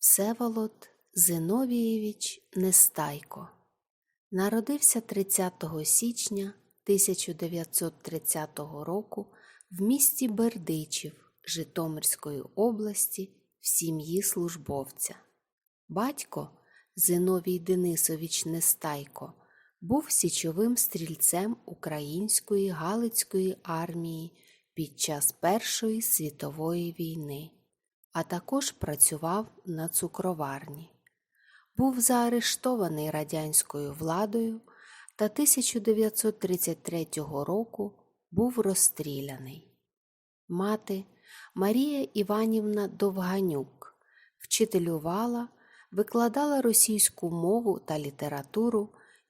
Всеволод Зиновієвич Нестайко народився 30 січня 1930 року в місті Бердичів Житомирської області в сім'ї службовця. Батько Зиновій Денисович Нестайко був січовим стрільцем Української Галицької армії під час Першої світової війни, а також працював на цукроварні. Був заарештований радянською владою та 1933 року був розстріляний. Мати Марія Іванівна Довганюк вчителювала, викладала російську мову та літературу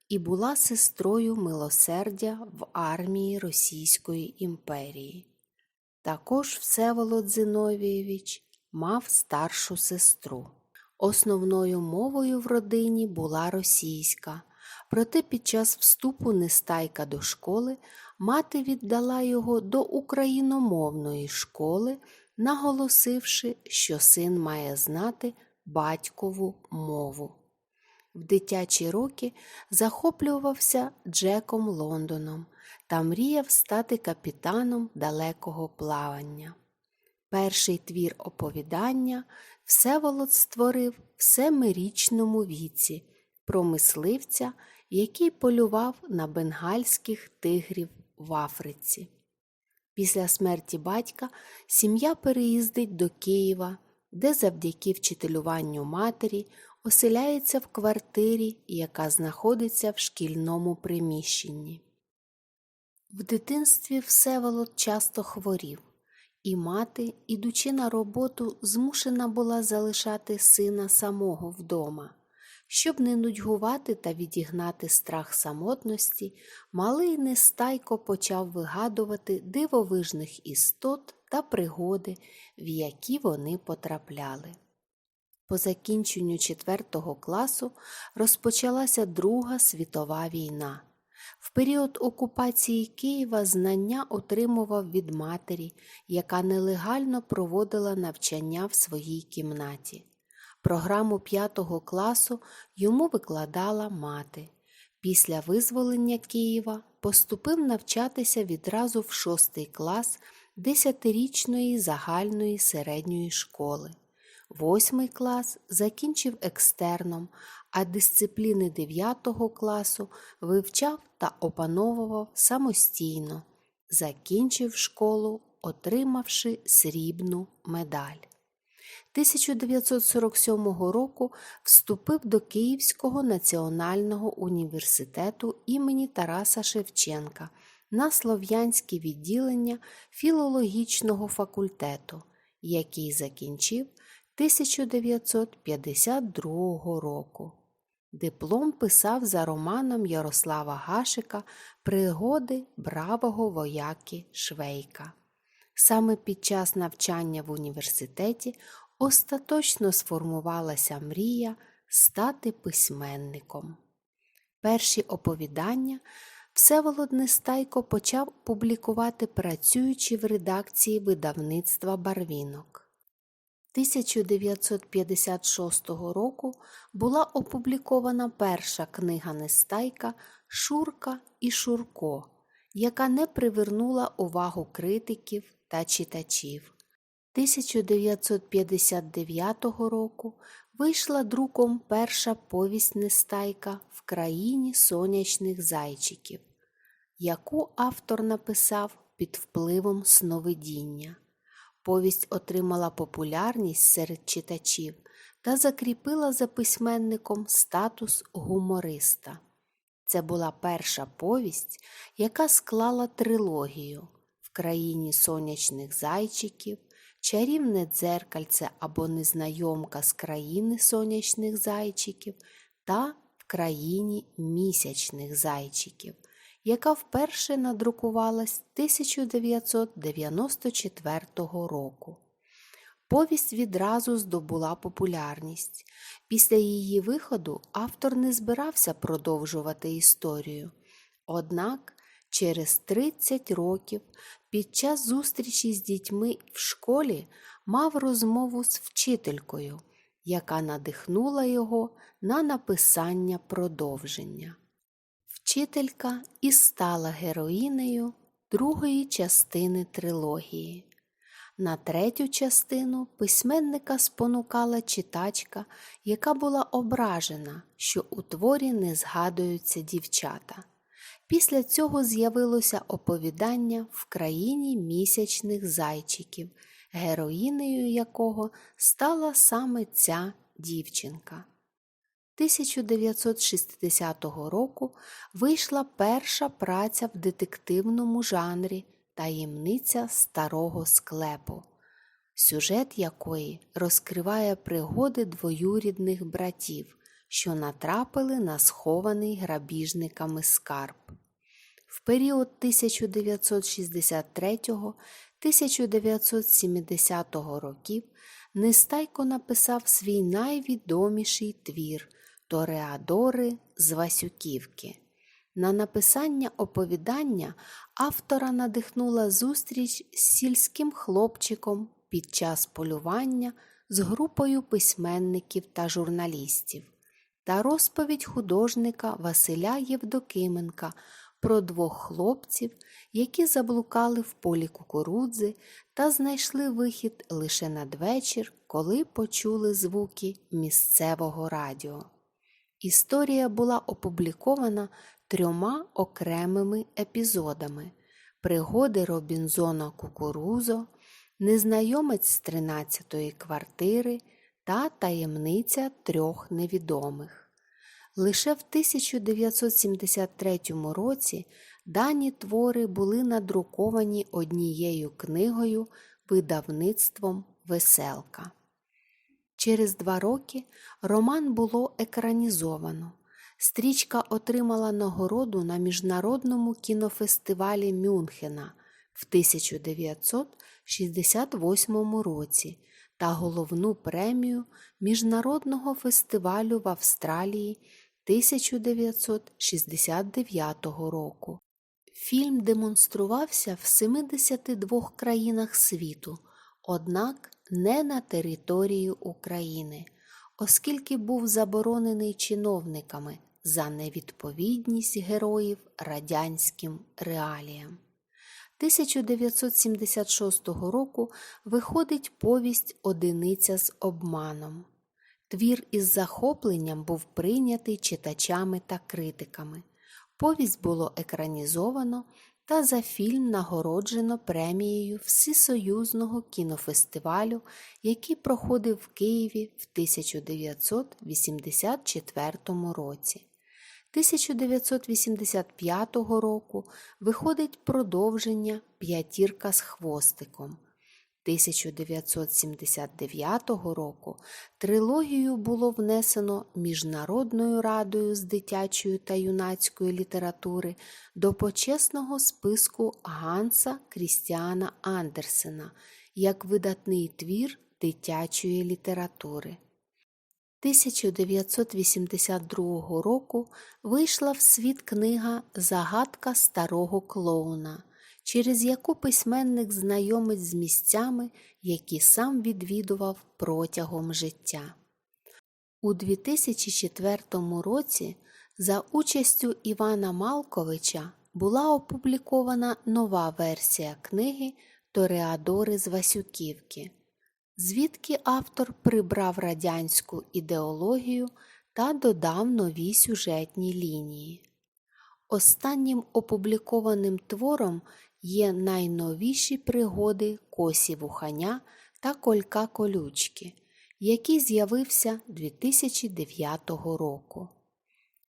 і була сестрою милосердя в армії Російської імперії. Також Всеволод Зиновійович мав старшу сестру. Основною мовою в родині була російська, проте під час вступу Нестайка до школи мати віддала його до україномовної школи, наголосивши, що син має знати батькову мову. В дитячі роки захоплювався Джеком Лондоном та мріяв стати капітаном далекого плавання. Перший твір оповідання Всеволод створив в семирічному віці про мисливця, який полював на бенгальських тигрів в Африці. Після смерті батька сім'я переїздить до Києва, де завдяки вчителюванню матері оселяється в квартирі, яка знаходиться в шкільному приміщенні. В дитинстві Всеволод часто хворів, і мати, ідучи на роботу, змушена була залишати сина самого вдома. Щоб не нудьгувати та відігнати страх самотності, малий нестайко почав вигадувати дивовижних істот та пригоди, в які вони потрапляли. По закінченню четвертого класу розпочалася Друга світова війна. В період окупації Києва знання отримував від матері, яка нелегально проводила навчання в своїй кімнаті. Програму п'ятого класу йому викладала мати. Після визволення Києва поступив навчатися відразу в шостий клас десятирічної загальної середньої школи. Восьмий клас закінчив екстерном, а дисципліни 9 класу вивчав та опановував самостійно, закінчив школу, отримавши срібну медаль. 1947 року вступив до Київського національного університету імені Тараса Шевченка на слов'янське відділення філологічного факультету, який закінчив 1952 року. Диплом писав за романом Ярослава Гашика Пригоди бравого вояки Швейка. Саме під час навчання в університеті остаточно сформувалася мрія стати письменником. Перші оповідання Всеволод Нестайко почав публікувати, працюючи в редакції видавництва Барвінок. 1956 року була опублікована перша книга Нестайка Шурка і Шурко, яка не привернула увагу критиків та читачів. 1959 року вийшла друком перша повість Нестайка в країні сонячних зайчиків, яку автор написав під впливом сновидіння. Повість отримала популярність серед читачів та закріпила за письменником статус гумориста. Це була перша повість, яка склала трилогію в країні сонячних зайчиків, чарівне дзеркальце або незнайомка з країни сонячних зайчиків та в країні місячних зайчиків, яка вперше надрукувалась 1994 року. Повість відразу здобула популярність. Після її виходу автор не збирався продовжувати історію. Однак через 30 років під час зустрічі з дітьми в школі мав розмову з вчителькою, яка надихнула його на написання продовження. Вчителька і стала героїнею другої частини трилогії. На третю частину письменника спонукала читачка, яка була ображена, що у творі не згадуються дівчата. Після цього з'явилося оповідання в країні місячних зайчиків, героїнею якого стала саме ця дівчинка. 1960 року вийшла перша праця в детективному жанрі Таємниця старого склепу, сюжет якої розкриває пригоди двоюрідних братів, що натрапили на схований грабіжниками скарб. В період 1963-1970 років Нестайко написав свій найвідоміший твір Тореадори з Васюківки. На написання оповідання автора надихнула зустріч з сільським хлопчиком під час полювання з групою письменників та журналістів та розповідь художника Василя Євдокименка про двох хлопців, які заблукали в полі кукурудзи та знайшли вихід лише надвечір, коли почули звуки місцевого радіо. Історія була опублікована трьома окремими епізодами: Пригоди Робінзона Кукурузо, Незнайомець з 13-ї квартири та Таємниця трьох невідомих. Лише в 1973 році дані твори були надруковані однією книгою видавництвом Веселка. Через два роки роман було екранізовано. Стрічка отримала нагороду на міжнародному кінофестивалі Мюнхена в 1968 році та головну премію Міжнародного фестивалю в Австралії 1969 року. Фільм демонструвався в 72 країнах світу, однак не на території України, оскільки був заборонений чиновниками за невідповідність героїв радянським реаліям. 1976 року виходить повість Одиниця з обманом. Твір із захопленням був прийнятий читачами та критиками. Повість було екранізовано та за фільм нагороджено премією Всесоюзного кінофестивалю, який проходив в Києві в 1984 році. 1985 року виходить продовження П'ятірка з хвостиком. 1979 року трилогію було внесено Міжнародною радою з дитячої та юнацької літератури до почесного списку Ганса Крістіана Андерсена як видатний твір дитячої літератури. 1982 року вийшла в світ книга Загадка старого клоуна, через яку письменник знайомить з місцями, які сам відвідував протягом життя. У 2004 році за участю Івана Малковича була опублікована нова версія книги Тореадори з Васюківки звідки автор прибрав радянську ідеологію та додав нові сюжетні лінії. Останнім опублікованим твором є найновіші пригоди Косі Вуханя та Колька Колючки, який з'явився 2009 року.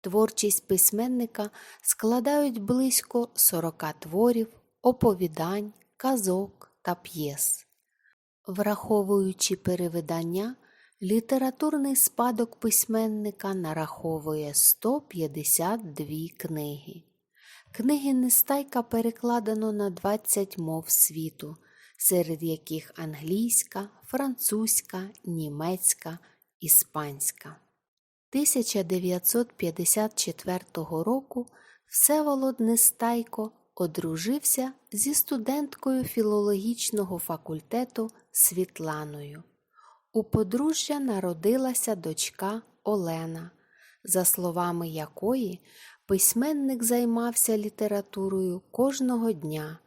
Творчість письменника складають близько 40 творів, оповідань, казок та п'єс. Враховуючи перевидання, літературний спадок письменника нараховує 152 книги. Книги Нестайка перекладено на 20 мов світу, серед яких англійська, французька, німецька, іспанська. 1954 року Всеволод Нестайко одружився зі студенткою філологічного факультету Світланою. У подружжя народилася дочка Олена, за словами якої письменник займався літературою кожного дня,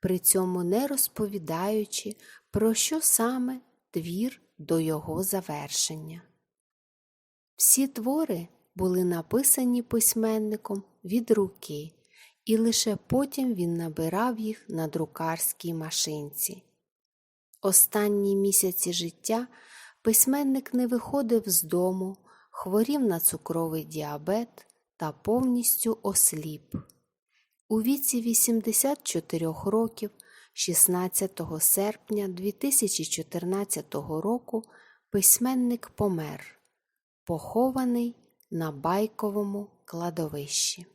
при цьому не розповідаючи, про що саме твір до його завершення. Всі твори були написані письменником від руки, і лише потім він набирав їх на друкарській машинці. Останні місяці життя письменник не виходив з дому, хворів на цукровий діабет та повністю осліп. У віці 84 років, 16 серпня 2014 року, письменник помер, похований на байковому кладовищі.